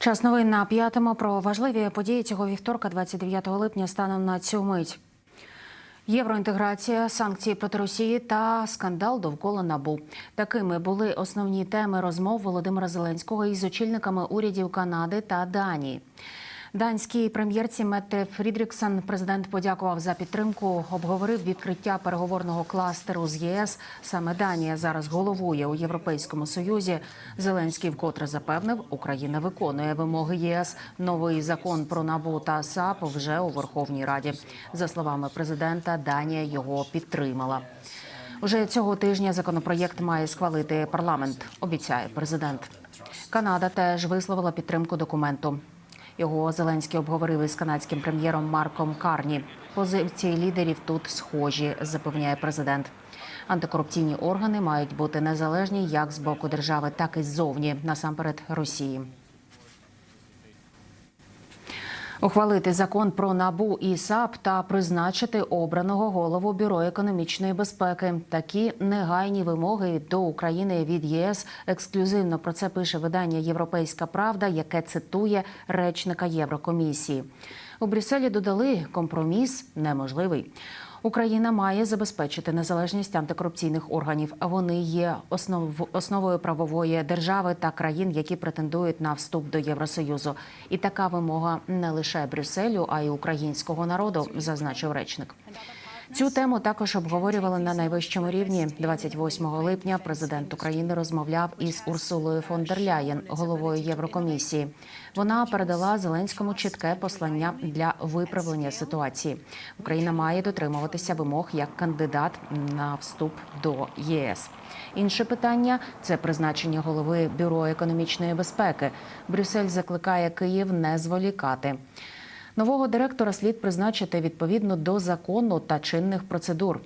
Час новин на п'ятому про важливі події цього вівторка, 29 липня, станом на цю мить. Євроінтеграція, санкції проти Росії та скандал довкола набу. Такими були основні теми розмов Володимира Зеленського із очільниками урядів Канади та Данії. Данській прем'єрці Метте Фрідріксен президент подякував за підтримку. Обговорив відкриття переговорного кластеру з ЄС. Саме Данія зараз головує у Європейському Союзі. Зеленський вкотре запевнив, Україна виконує вимоги ЄС. Новий закон про НАБУ та САП вже у Верховній Раді. За словами президента, Данія його підтримала. Уже цього тижня законопроєкт має схвалити парламент. Обіцяє президент. Канада теж висловила підтримку документу. Його Зеленський обговорив із канадським прем'єром Марком Карні. Позиції лідерів тут схожі, запевняє президент. Антикорупційні органи мають бути незалежні як з боку держави, так і ззовні, насамперед Росії. Ухвалити закон про набу і САП та призначити обраного голову бюро економічної безпеки. Такі негайні вимоги до України від ЄС. Ексклюзивно про це пише видання Європейська Правда, яке цитує речника Єврокомісії. У Брюсселі додали компроміс неможливий. Україна має забезпечити незалежність антикорупційних органів. Вони є основ, основою правової держави та країн, які претендують на вступ до Євросоюзу. І така вимога не лише Брюсселю, а й українського народу, зазначив речник. Цю тему також обговорювали на найвищому рівні. 28 липня президент України розмовляв із Урсулою фон дер Ляєн, головою Єврокомісії. Вона передала Зеленському чітке послання для виправлення ситуації. Україна має дотримуватися вимог як кандидат на вступ до ЄС. Інше питання це призначення голови бюро економічної безпеки. Брюссель закликає Київ не зволікати. Нового директора слід призначити відповідно до закону та чинних процедур.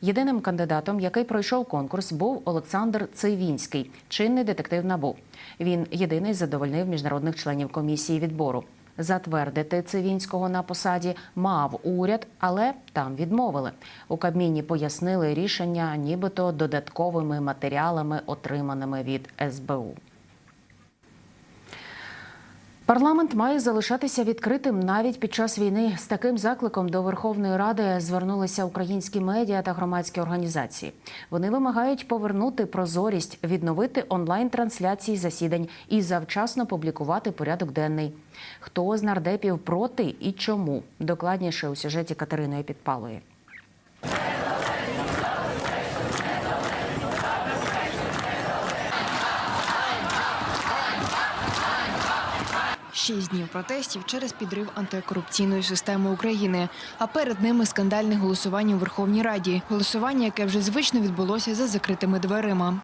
Єдиним кандидатом, який пройшов конкурс, був Олександр Цивінський, чинний детектив НАБУ. Він єдиний задовольнив міжнародних членів комісії відбору. Затвердити Цивінського на посаді мав уряд, але там відмовили. У Кабміні пояснили рішення, нібито додатковими матеріалами, отриманими від СБУ. Парламент має залишатися відкритим навіть під час війни. З таким закликом до Верховної Ради звернулися українські медіа та громадські організації. Вони вимагають повернути прозорість, відновити онлайн-трансляції засідань і завчасно публікувати порядок денний. Хто з нардепів проти і чому? Докладніше у сюжеті Катериної Підпалої. Шість днів протестів через підрив антикорупційної системи України. А перед ними скандальне голосування у Верховній Раді. Голосування, яке вже звично відбулося за закритими дверима.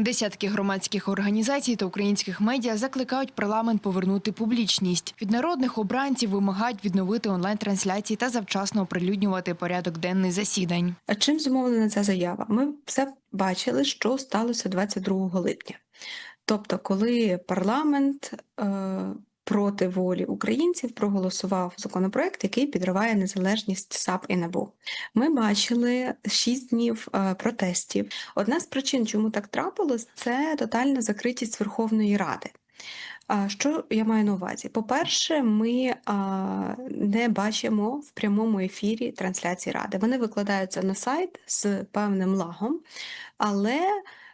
Десятки громадських організацій та українських медіа закликають парламент повернути публічність. Від народних обранців вимагають відновити онлайн-трансляції та завчасно оприлюднювати порядок денний засідань. А чим зумовлена ця заява? Ми все бачили, що сталося 22 липня. Тобто, коли парламент е, проти волі українців проголосував законопроект, який підриває незалежність САП і НАБУ. Ми бачили шість днів е, протестів. Одна з причин, чому так трапилось, це тотальна закритість Верховної Ради. Що я маю на увазі? По-перше, ми не бачимо в прямому ефірі трансляції ради. Вони викладаються на сайт з певним лагом, але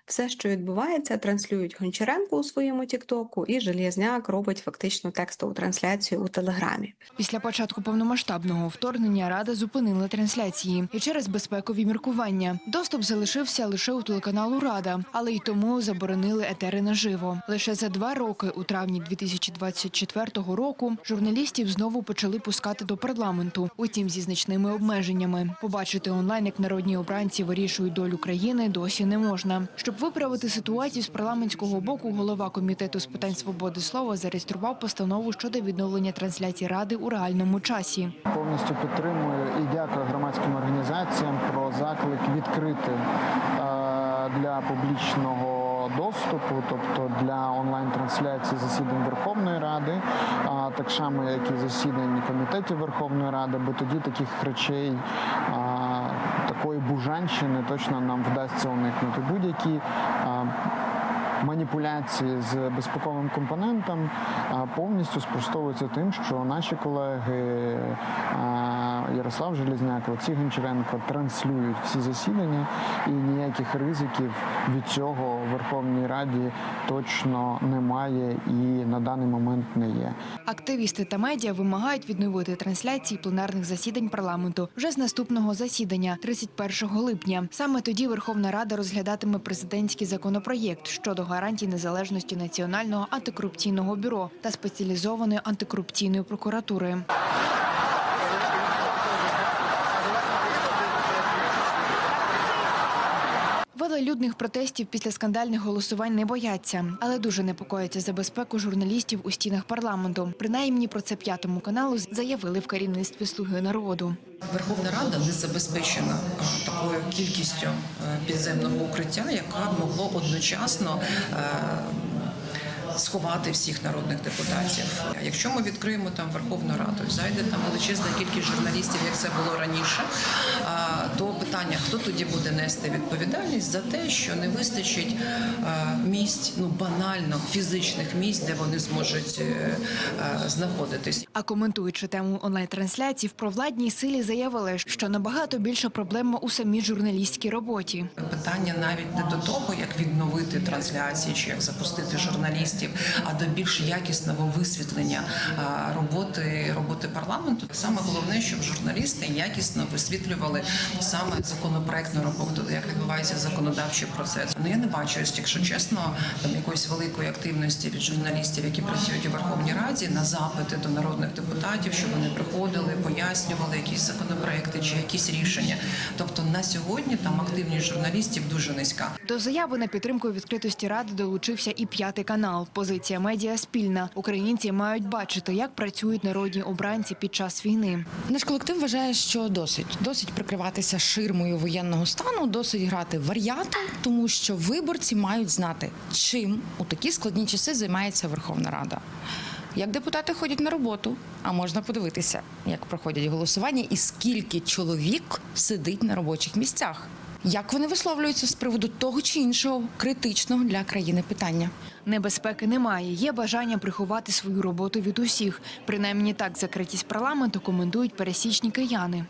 все, що відбувається, транслюють Гончаренко у своєму Тіктоку, і Железняк робить фактично текстову трансляцію у Телеграмі. Після початку повномасштабного вторгнення Рада зупинила трансляції і через безпекові міркування. Доступ залишився лише у телеканалу Рада, але й тому заборонили етери наживо. Лише за два роки, у травні 2024 року, журналістів знову почали пускати до парламенту, утім зі значними обмеженнями. Побачити онлайн, як народні обранці вирішують долю країни, досі не можна. Щоб виправити ситуацію з парламентського боку, голова комітету з питань свободи слова зареєстрував постанову щодо відновлення трансляції ради у реальному часі. Повністю підтримую і дякую громадським організаціям про заклик відкрити е, для публічного доступу, тобто для онлайн-трансляції засідань Верховної Ради, а так само, як і засідань комітетів Верховної Ради, бо тоді таких речей так такої бужанщини точно нам вдасться уникнути. Будь-які маніпуляції з безпековим компонентом повністю спростовуються тим, що наші колеги Ярослав Желізняк, Олексій Гончаренко транслюють всі засідання, і ніяких ризиків від цього в Верховній Раді точно немає і на даний момент не є. Активісти та медіа вимагають відновити трансляції пленарних засідань парламенту вже з наступного засідання, 31 липня. Саме тоді Верховна Рада розглядатиме президентський законопроєкт щодо гарантій незалежності Національного антикорупційного бюро та спеціалізованої антикорупційної прокуратури. Велолюдних протестів після скандальних голосувань не бояться, але дуже непокояться за безпеку журналістів у стінах парламенту. Принаймні про це п'ятому каналу заявили в керівництві Слуги народу. Верховна Рада не забезпечена такою кількістю е, підземного укриття, яка могло одночасно е, сховати всіх народних депутатів. Якщо ми відкриємо там Верховну Раду, зайде там величезна кількість журналістів, як це було раніше, то питання, хто тоді буде нести відповідальність за те, що не вистачить місць, ну банально фізичних місць, де вони зможуть е, е, знаходитись. А коментуючи тему онлайн-трансляцій, в провладній силі заявили, що набагато більша проблема у самій журналістській роботі. Питання навіть не до того, як відновити трансляції чи як запустити журналістів, а до більш якісного висвітлення роботи роботи парламенту. Саме головне, щоб журналісти якісно висвітлювали саме законопроектну роботу, як відбувається законодавчий процес. Ну я не бачу, якщо чесно, там якоїсь великої активності від журналістів, які працюють у Верховній Раді, на запити до народних депутатів, щоб вони приходили, пояснювали якісь законопроекти чи якісь рішення. Тобто на сьогодні там активність журналістів дуже низька. До заяви на підтримку відкритості ради долучився і п'ятий канал. Позиція медіа спільна. Українці мають бачити, як працюють народні обранці під час війни. Наш колектив вважає, що досить досить прикриватися ширмою воєнного стану, досить грати в тому що виборці мають знати, чим у такі складні часи займається Верховна Рада. Як депутати ходять на роботу, а можна подивитися, як проходять голосування і скільки чоловік сидить на робочих місцях. Як вони висловлюються з приводу того чи іншого критичного для країни питання? Небезпеки немає. Є бажання приховати свою роботу від усіх. Принаймні так закритість парламенту коментують пересічні кияни.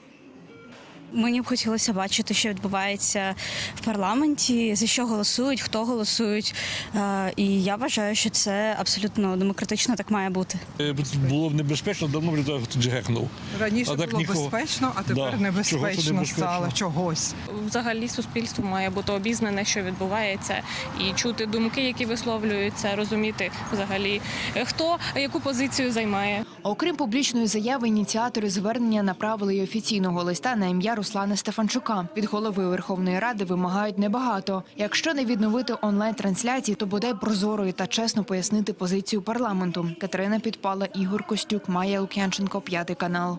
Мені б хотілося бачити, що відбувається в парламенті, за що голосують, хто голосують. Е, І я вважаю, що це абсолютно демократично так має бути. Е, Було б небезпечно, давно б людей гекнув. Раніше А так було нікого. безпечно, а тепер Да. Чого небезпечно небезпечно? стало чогось. взагалі суспільство має бути обізнане, що відбувається, і чути думки, які висловлюються, розуміти взагалі е, хто яку позицію займає. Окрім публічної заяви, ініціатори звернення направили й офіційного листа на ім'я Руслана Стефанчука. Від голови Верховної Ради вимагають небагато. Якщо не відновити онлайн-трансляції, то бодай прозорою та чесно пояснити позицію парламенту. Катерина Підпала, Ігор Костюк, Майя Лук'янченко, п'ятий канал.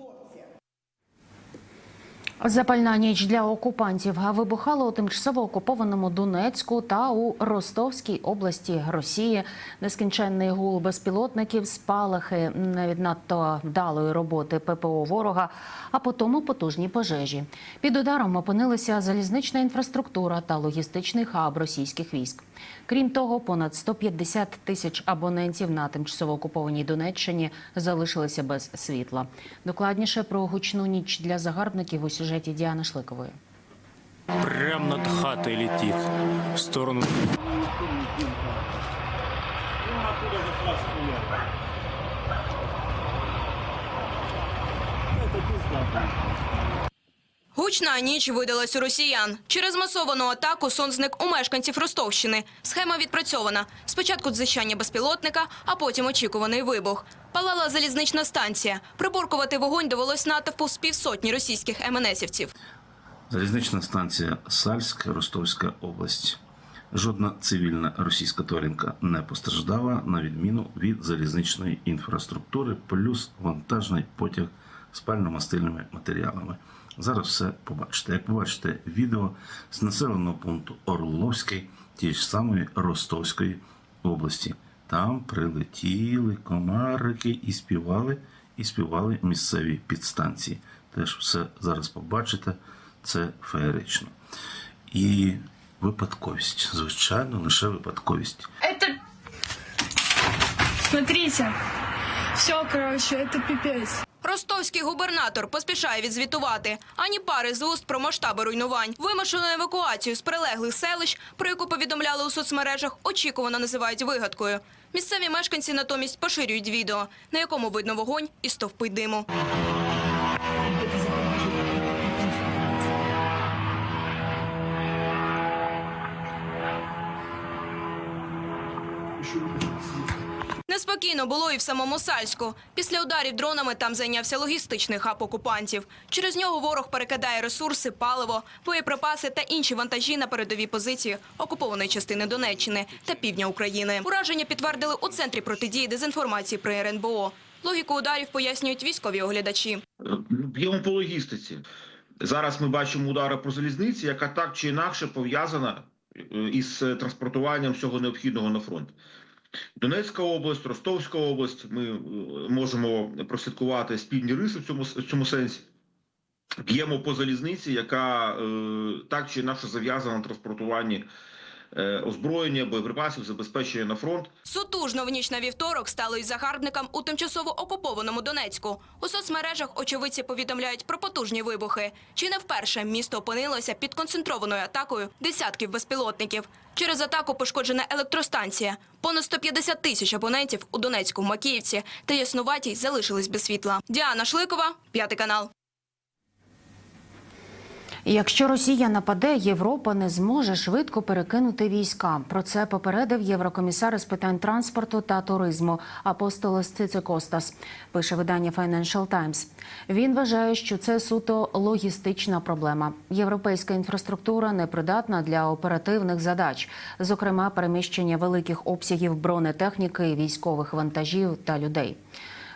Запальна ніч для окупантів вибухала у тимчасово окупованому Донецьку та у Ростовській області Росії. Нескінченний гул безпілотників, спалахи навіть надто вдалої роботи ППО ворога, а потому потужні пожежі. Під ударом опинилися залізнична інфраструктура та логістичний хаб російських військ. Крім того, понад 150 тисяч абонентів на тимчасово окупованій Донеччині залишилися без світла. Докладніше про гучну ніч для загарбників у сюжеті сюжеті Діани Шликової. Прям над хатою летит в сторону. Это пизда. Гучна ніч видалась у росіян. Через масовану атаку сон зник у мешканців Ростовщини. Схема відпрацьована. Спочатку дзищання безпілотника, а потім очікуваний вибух. Палала залізнична станція. Приборкувати вогонь довелось натовпу з півсотні російських МНСівців. Залізнична станція Сальськ, Ростовська область. Жодна цивільна російська тваринка не постраждала, на відміну від залізничної інфраструктури, плюс вантажний потяг з пально-мастильними матеріалами. Зараз все побачите. Як побачите відео з населеного пункту Орловський, тієї ж самої Ростовської області. Там прилетіли комарики і співали, і співали місцеві підстанції. Теж все зараз побачите. це феєрично. І випадковість, звичайно, лише випадковість. Это... Смотрите. Все, короче, это пипец. Ростовський губернатор поспішає відзвітувати. Ані пари з уст про масштаби руйнувань. Вимушену евакуацію з прилеглих селищ, про яку повідомляли у соцмережах, очікувано називають вигадкою. Місцеві мешканці натомість поширюють відео, на якому видно вогонь і стовпи диму. Неспокійно було і в самому Сальську. Після ударів дронами там зайнявся логістичний хаб окупантів. Через нього ворог перекидає ресурси, паливо, боєприпаси та інші вантажі на передові позиції окупованої частини Донеччини та півдня України. Ураження підтвердили у центрі протидії дезінформації при РНБО. Логіку ударів пояснюють військові оглядачі. Б'ємо по логістиці. Зараз ми бачимо удари по залізниці, яка так чи інакше пов'язана е, із транспортуванням всього необхідного на фронт. Донецька область, Ростовська область. Ми е, можемо прослідкувати спільні риси в цьому в цьому сенсі. Б'ємо по залізниці, яка е, так чи інакше зав'язана на транспортуванні озброєння, боєприпасів, забезпечення на фронт. Сутужно в ніч на вівторок стало із загарбникам у тимчасово окупованому Донецьку. У соцмережах очевидці повідомляють про потужні вибухи. Чи не вперше місто опинилося під концентрованою атакою десятків безпілотників. Через атаку пошкоджена електростанція. Понад 150 тисяч абонентів у Донецьку, Макіївці та Яснуватій залишились без світла. Діана Шликова, п'ятий канал. Якщо Росія нападе, Європа не зможе швидко перекинути війська. Про це попередив єврокомісар з питань транспорту та туризму Апостолос Цицикостас, пише видання Financial Times. Він вважає, що це суто логістична проблема. Європейська інфраструктура непридатна для оперативних задач, зокрема переміщення великих обсягів бронетехніки, військових вантажів та людей.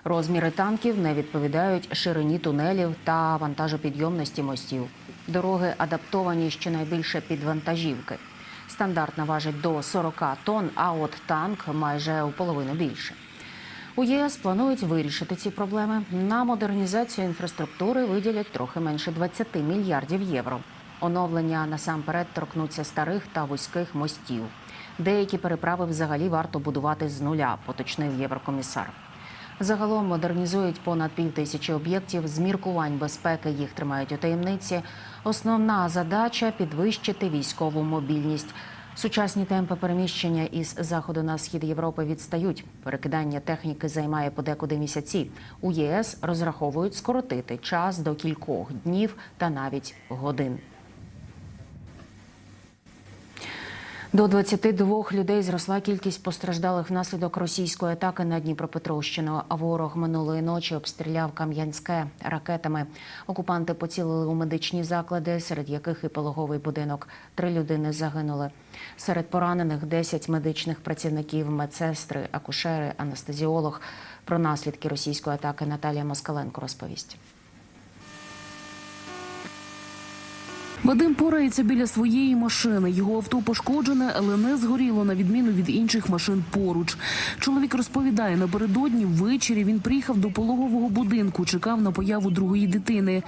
Розміри танків не відповідають ширині тунелів та вантажопідйомності мостів. Дороги адаптовані щонайбільше під вантажівки. Стандартна важить до 40 тонн, а от танк майже у половину більше. У ЄС планують вирішити ці проблеми. На модернізацію інфраструктури виділять трохи менше 20 мільярдів євро. Оновлення насамперед торкнуться старих та вузьких мостів. Деякі переправи взагалі варто будувати з нуля, поточнив єврокомісар. Загалом модернізують понад пів тисячі об'єктів. З міркувань безпеки їх тримають у таємниці. Основна задача підвищити військову мобільність. Сучасні темпи переміщення із заходу на схід Європи відстають. Перекидання техніки займає подекуди місяці. У ЄС розраховують скоротити час до кількох днів та навіть годин. До 22 людей зросла кількість постраждалих внаслідок російської атаки на Дніпропетровщину. А ворог минулої ночі обстріляв Кам'янське ракетами. Окупанти поцілили у медичні заклади, серед яких і пологовий будинок. Три людини загинули. Серед поранених 10 медичних працівників, медсестри, акушери, анестезіолог. Про наслідки російської атаки Наталія Москаленко розповість. Вадим порається біля своєї машини. Його авто пошкоджене, але не згоріло на відміну від інших машин поруч. Чоловік розповідає, напередодні ввечері він приїхав до пологового будинку, чекав на появу другої дитини.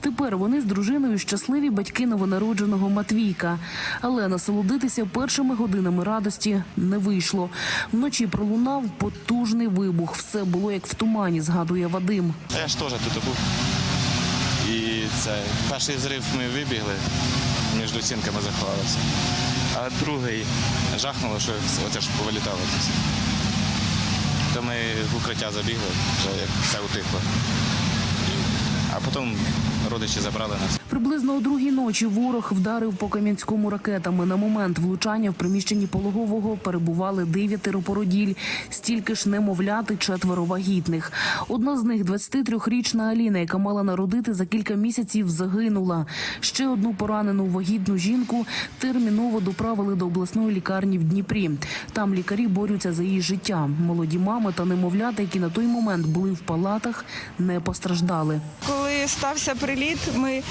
Тепер вони з дружиною щасливі батьки новонародженого Матвійка. Але насолодитися першими годинами радості не вийшло. Вночі пролунав потужний вибух. Все було як в тумані, згадує Вадим. Я ж теж тут був. Це перший зрив ми вибігли, між стінками заховалися. А другий жахнуло, що оце ж повилітало. То ми в укриття забігли, вже як все утихло. А потім родичі забрали нас. Приблизно о другій ночі ворог вдарив по Кам'янському ракетами. На момент влучання в приміщенні пологового перебували дев'ятеро породіль, стільки ж немовляти, четверо вагітних. Одна з них 23-річна Аліна, яка мала народити за кілька місяців, загинула. Ще одну поранену вагітну жінку терміново доправили до обласної лікарні в Дніпрі. Там лікарі борються за її життя. Молоді мами та немовлята, які на той момент були в палатах, не постраждали. Коли стався приліт, ми е,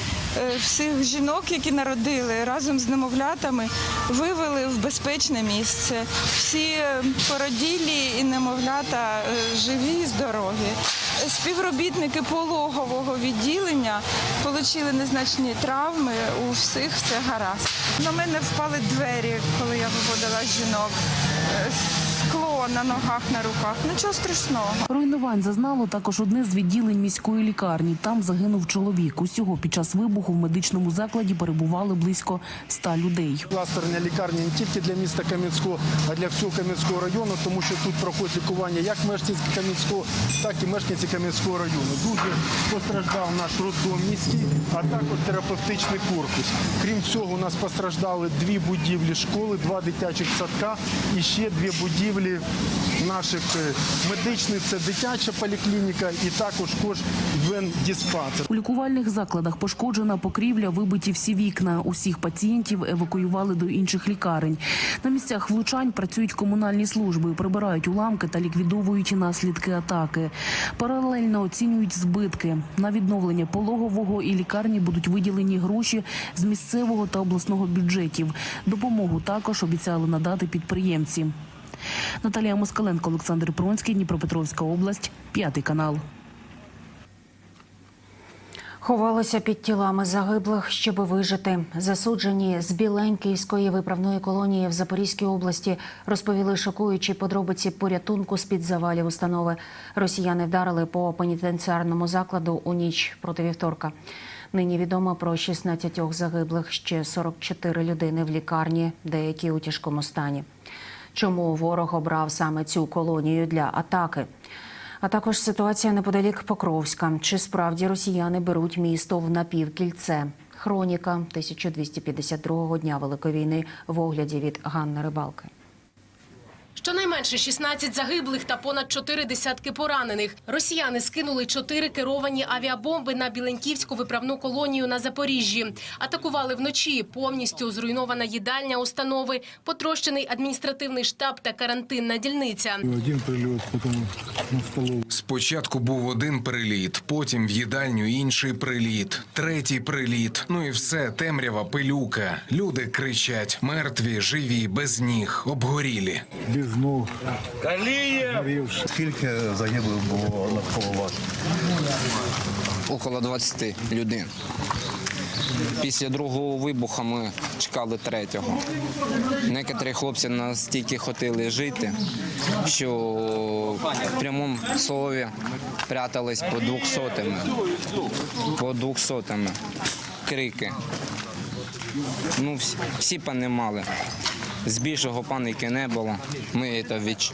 всіх жінок, які народили разом з немовлятами, вивели в безпечне місце. Всі е, породілі і немовлята е, живі і здорові. Співробітники пологового відділення отримали незначні травми. У всіх все гаразд. На мене впали двері, коли я виводила жінок. Е, на ногах, на руках. Нічого страшного. Руйнувань зазнало також одне з відділень міської лікарні. Там загинув чоловік. Усього під час вибуху в медичному закладі перебували близько ста людей. Кластерна лікарня не тільки для міста Кам'янського, а для всього Кам'янського району, тому що тут проходить лікування як мешканці Кам'янського, так і мешканці Кам'янського району. Дуже постраждав наш роддом міський, а також терапевтичний корпус. Крім цього, у нас постраждали дві будівлі школи, два дитячих садка і ще дві будівлі наших е, медичних. Це дитяча поліклініка і також кож диспансер. У лікувальних закладах пошкоджена покрівля, вибиті всі вікна. Усіх пацієнтів евакуювали до інших лікарень. На місцях влучань працюють комунальні служби, прибирають уламки та ліквідовують наслідки атаки. Паралельно оцінюють збитки. На відновлення пологового і лікарні будуть виділені гроші з місцевого та обласного бюджетів. Допомогу також обіцяли надати підприємці. Наталія Москаленко, Олександр Пронський, Дніпропетровська область, п'ятий канал. Ховалися під тілами загиблих, щоб вижити. Засуджені з Біленьківської виправної колонії в Запорізькій області розповіли шокуючі подробиці порятунку з-під завалів установи. Росіяни вдарили по пенітенціарному закладу у ніч проти вівторка. Нині відомо про 16 загиблих, ще 44 людини в лікарні, деякі у тяжкому стані. Чому ворог обрав саме цю колонію для атаки? А також ситуація неподалік Покровська. Чи справді росіяни беруть місто в напівкільце? Хроніка 1252-го дня Великої війни в огляді від Ганни Рибалки. Щонайменше 16 загиблих та понад 4 десятки поранених. Росіяни скинули чотири керовані авіабомби на Біленьківську виправну колонію на Запоріжжі. Атакували вночі. Повністю зруйнована їдальня установи, потрощений адміністративний штаб та карантинна дільниця. Один прильот, потім на столову. Спочатку був один приліт, потім в їдальню інший приліт, третій приліт. Ну і все, темрява, пилюка. Люди кричать: мертві, живі, без ніг, обгорілі. Без ног. Горівши. Скільки загиблих було навколо вас? около 20 людей. Після другого вибуху ми чекали третього. Некоторі хлопці настільки хотіли жити, що в прямому слові прятались по двохсотими. По двохсотими. Крики. Ну, всі, всі понімали. Збільшого паніки не було. Ми це відч-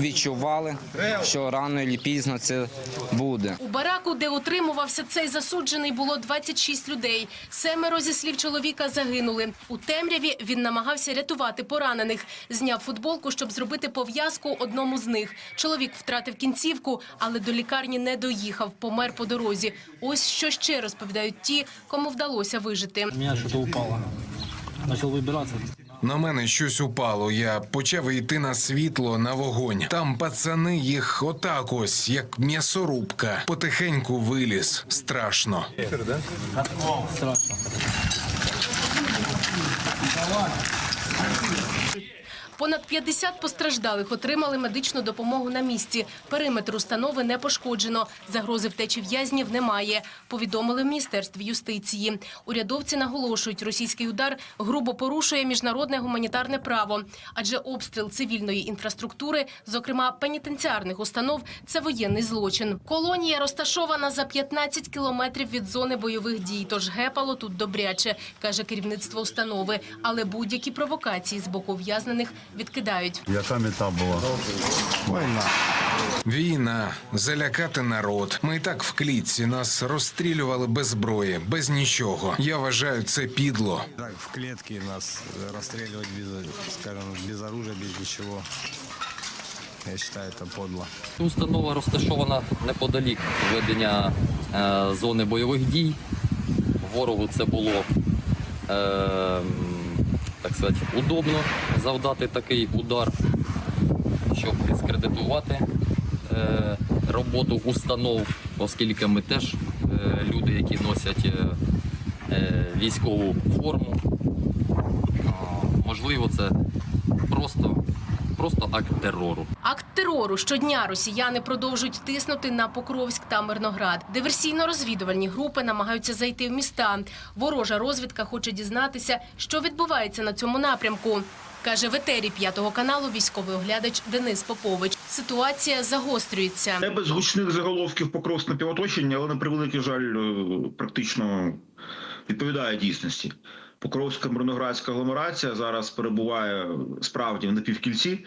відчували, що рано чи пізно це буде. У бараку, де утримувався цей засуджений, було 26 людей. Семеро зі слів чоловіка загинули. У темряві він намагався рятувати поранених. Зняв футболку, щоб зробити пов'язку одному з них. Чоловік втратив кінцівку, але до лікарні не доїхав. Помер по дорозі. Ось що ще розповідають ті, кому вдалося вижити. У меня что-то упало. Начал выбираться. На мене щось упало. Я почав йти на світло, на вогонь. Там пацани їх отак ось, як м'ясорубка. Потихеньку виліз. Страшно. Страшно. Понад 50 постраждалих отримали медичну допомогу на місці. Периметр установи не пошкоджено. Загрози втечі в'язнів немає. Повідомили в Міністерстві юстиції. Урядовці наголошують, російський удар грубо порушує міжнародне гуманітарне право, адже обстріл цивільної інфраструктури, зокрема пенітенціарних установ, це воєнний злочин. Колонія розташована за 15 кілометрів від зони бойових дій, тож гепало тут добряче, каже керівництво установи. Але будь-які провокації з боку ув'язнених відкидають. Яка мета була? Війна. Війна, залякати народ. Ми і так в клітці нас розстрілювали без зброї, без нічого. Я вважаю, це підло. Так, в клетке нас расстреливать без, скажем, без оружия, без ничего. Я считаю, это подло. Установа розташована неподалік ведення е, зони бойових дій. Ворогу це було е, так сказати, удобно завдати такий удар, щоб дискредитувати е, роботу установ, оскільки ми теж е, люди, які носять е, е, військову форму. Можливо, це просто, просто акт терору. Акт терору щодня росіяни продовжують тиснути на Покровськ та Мирноград. Диверсійно-розвідувальні групи намагаються зайти в міста. Ворожа розвідка хоче дізнатися, що відбувається на цьому напрямку. Каже в етері п'ятого каналу військовий оглядач Денис Попович. Ситуація загострюється. Не без гучних заголовків покрос на півоточення, але на превеликий жаль, е, практично відповідає дійсності. Покровська мирноградська агломерація зараз перебуває справді в напівкільці,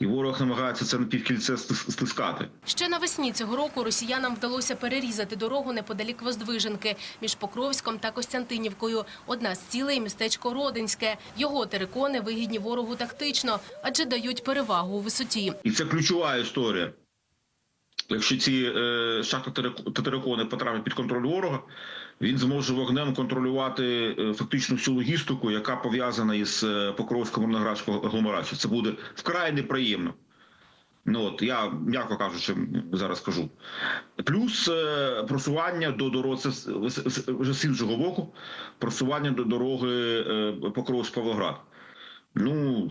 і ворог намагається це напівкільце стис- стискати. Ще навесні цього року росіянам вдалося перерізати дорогу неподалік Воздвиженки між Покровськом та Костянтинівкою. Одна з цілей – містечко Родинське. Його терикони вигідні ворогу тактично, адже дають перевагу у висоті. І це ключова історія. Якщо ці е, шахти-тетерикони потраплять під контроль ворога, він зможе вогнем контролювати е, фактично всю логістику, яка пов'язана із е, Покровською мирноградською агломерацією. Це буде вкрай неприємно. Ну от я м'яко кажучи, зараз кажу. Плюс е, просування до дороги це вже з іншого боку, просування до дороги е, Покровськ-Павлоград. Ну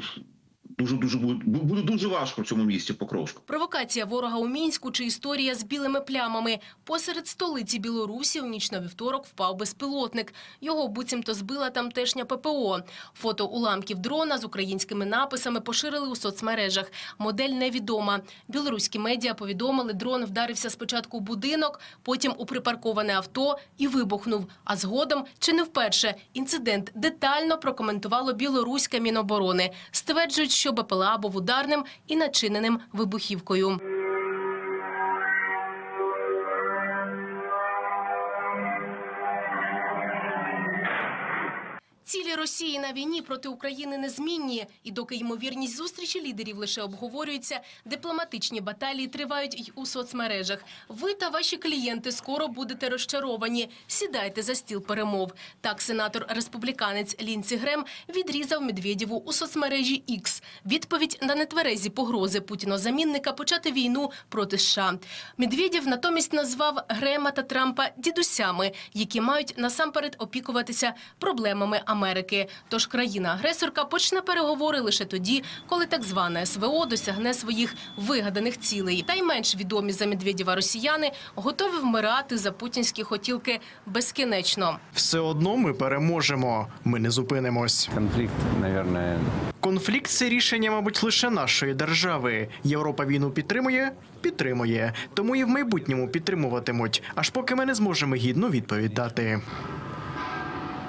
дуже дуже буде, буде дуже важко в цьому місті Покровську. Провокація ворога у Мінську чи історія з білими плямами. Посеред столиці Білорусі у ніч на вівторок впав безпілотник. Його буцімто збила тамтешня ППО. Фото уламків дрона з українськими написами поширили у соцмережах. Модель невідома. Білоруські медіа повідомили, дрон вдарився спочатку у будинок, потім у припарковане авто і вибухнув. А згодом, чи не вперше, інцидент детально прокоментувало білоруське міноборони. Стверджують, що БПЛА був ударним і начиненим вибухівкою. Цілі Росії на війні проти України незмінні. І доки ймовірність зустрічі лідерів лише обговорюється, дипломатичні баталії тривають й у соцмережах. Ви та ваші клієнти скоро будете розчаровані. Сідайте за стіл перемов. Так сенатор-республіканець Лінці Грем відрізав Медведєву у соцмережі X. Відповідь на нетверезі погрози Путіно-замінника почати війну проти США. Медведєв натомість назвав Грема та Трампа дідусями, які мають насамперед опікуватися проблемами Америки. Тож країна-агресорка почне переговори лише тоді, коли так зване СВО досягне своїх вигаданих цілей. Та й менш відомі за Медведєва росіяни готові вмирати за путінські хотілки безкінечно. Все одно ми переможемо. Ми не зупинимось. Конфликт, наверное, Конфлікт це рішення, мабуть, лише нашої держави. Європа війну підтримує, підтримує. Тому і в майбутньому підтримуватимуть, аж поки ми не зможемо гідну відповідь дати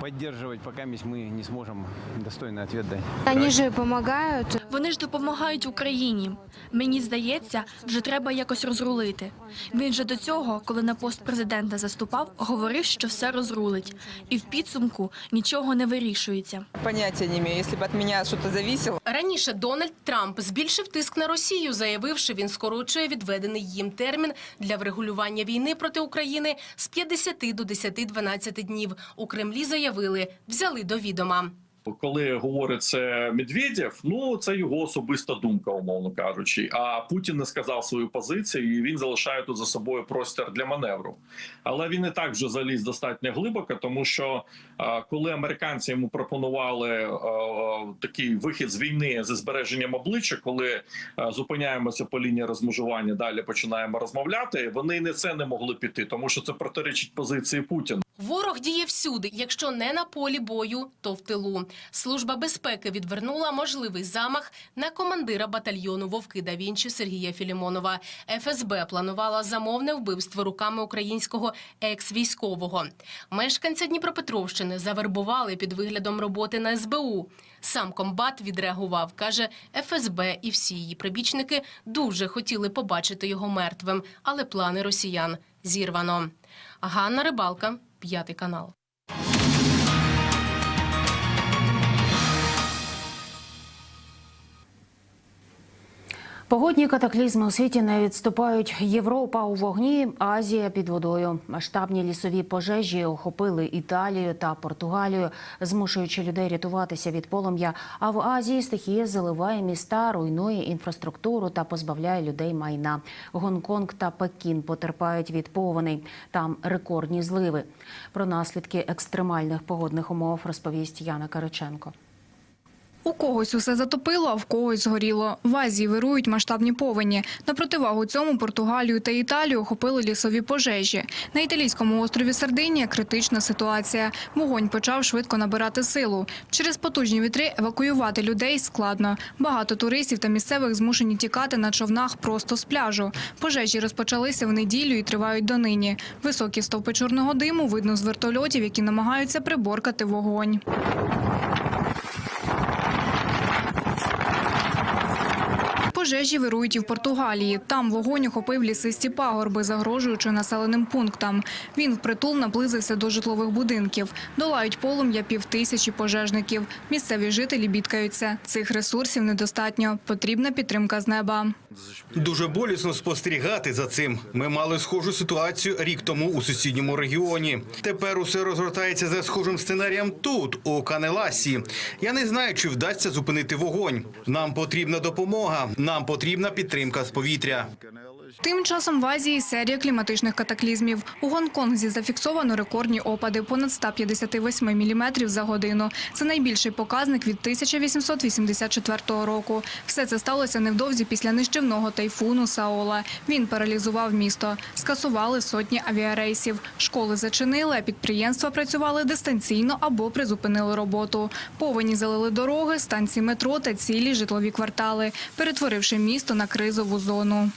поддерживать, пока мы не сможем достойный ответ дать. Вони ж допомагають. Вони ж допомагають Україні. Мені здається, вже треба якось розрулити. Він же до цього, коли на пост президента заступав, говорив, що все розрулить, і в підсумку нічого не вирішується. Понятия не имею. Если бы от меня что-то зависело, Раніше Дональд Трамп збільшив тиск на Росію, заявивши, він скорочує відведений їм термін для врегулювання війни проти України з 50 до 10-12 днів. У Кремлі заявили, взяли до відома. Коли говорить це Медведєв, ну це його особиста думка, умовно кажучи. А Путін не сказав свою позицію, і він залишає тут за собою простір для маневру. Але він і так вже заліз достатньо глибоко, тому що коли американці йому пропонували такий вихід з війни зі збереженням обличчя, коли зупиняємося по лінії розмежування, далі починаємо розмовляти. Вони не це не могли піти, тому що це протирічить позиції Путіна. Ворог діє всюди. Якщо не на полі бою, то в тилу. Служба безпеки відвернула можливий замах на командира батальйону Вовки да Вінчі Сергія Філімонова. ФСБ планувала замовне вбивство руками українського екс-військового. Мешканця Дніпропетровщини завербували під виглядом роботи на СБУ. Сам комбат відреагував, каже, ФСБ і всі її прибічники дуже хотіли побачити його мертвим, але плани росіян зірвано. Ганна Рибалка, п'ятий канал. Погодні катаклізми у світі не відступають. Європа у вогні, Азія під водою. Масштабні лісові пожежі охопили Італію та Португалію, змушуючи людей рятуватися від полум'я. А в Азії стихія заливає міста, руйнує інфраструктуру та позбавляє людей майна. Гонконг та Пекін потерпають від повеней. Там рекордні зливи. Про наслідки екстремальних погодних умов розповість Яна Кариченко. У когось усе затопило, а в когось згоріло. В Азії вирують масштабні повені. На противагу цьому Португалію та Італію охопили лісові пожежі. На італійському острові Сардинія критична ситуація. Вогонь почав швидко набирати силу. Через потужні вітри евакуювати людей складно. Багато туристів та місцевих змушені тікати на човнах просто з пляжу. Пожежі розпочалися в неділю і тривають донині. Високі стовпи чорного диму видно з вертольотів, які намагаються приборкати вогонь. Пожежі вирують і в Португалії. Там вогонь охопив лісисті пагорби, загрожуючи населеним пунктам. Він впритул наблизився до житлових будинків. Долають полум'я півтисячі пожежників. Місцеві жителі бідкаються. Цих ресурсів недостатньо. Потрібна підтримка з неба. Дуже болісно спостерігати за цим. Ми мали схожу ситуацію рік тому у сусідньому регіоні. Тепер усе розгортається за схожим сценарієм тут, у Канеласі. Я не знаю, чи вдасться зупинити вогонь. Нам потрібна допомога. Нам потрібна підтримка з повітря. Тим часом в Азії серія кліматичних катаклізмів. У Гонконзі зафіксовано рекордні опади понад 158 міліметрів за годину. Це найбільший показник від 1884 року. Все це сталося невдовзі після нищівного тайфуну Саола. Він паралізував місто. Скасували сотні авіарейсів. Школи зачинили, а підприємства працювали дистанційно або призупинили роботу. Повені залили дороги, станції метро та цілі житлові квартали, перетворивши місто на кризову зону.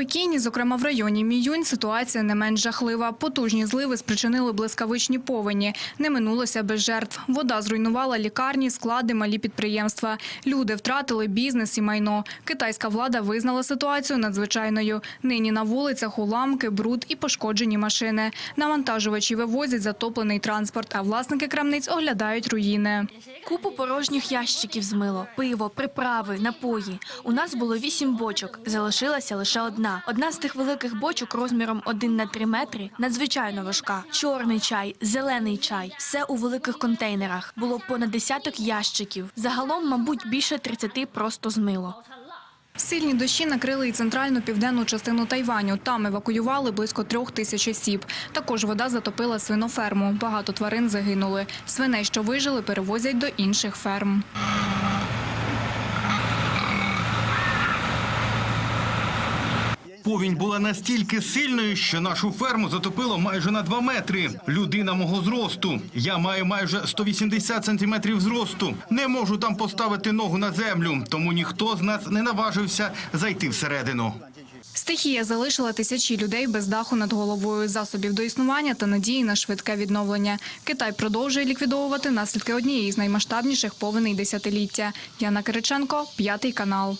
Пекіні, зокрема в районі Міюнь, ситуація не менш жахлива. Потужні зливи спричинили блискавичні повені. Не минулося без жертв. Вода зруйнувала лікарні, склади, малі підприємства. Люди втратили бізнес і майно. Китайська влада визнала ситуацію надзвичайною. Нині на вулицях уламки, бруд і пошкоджені машини. Навантажувачі вивозять затоплений транспорт, а власники крамниць оглядають руїни. Купу порожніх ящиків змило, пиво, приправи, напої. У нас було вісім бочок, залишилася лише одна. Одна з тих великих бочок розміром 1 на 3 метри надзвичайно важка. Чорний чай, зелений чай, все у великих контейнерах. Було понад десяток ящиків. Загалом, мабуть, більше 30 просто змило. Сильні дощі накрили і центральну південну частину Тайваню. Там евакуювали близько трьох тисяч осіб. Також вода затопила свиноферму. Багато тварин загинули. Свиней, що вижили, перевозять до інших ферм. Повінь була настільки сильною, що нашу ферму затопило майже на 2 метри. Людина мого зросту. Я маю майже 180 сантиметрів зросту. Не можу там поставити ногу на землю, тому ніхто з нас не наважився зайти всередину. Стихія залишила тисячі людей без даху над головою, засобів до існування та надії на швидке відновлення. Китай продовжує ліквідовувати наслідки однієї з наймасштабніших повеней десятиліття. Яна Кириченко, п'ятий канал.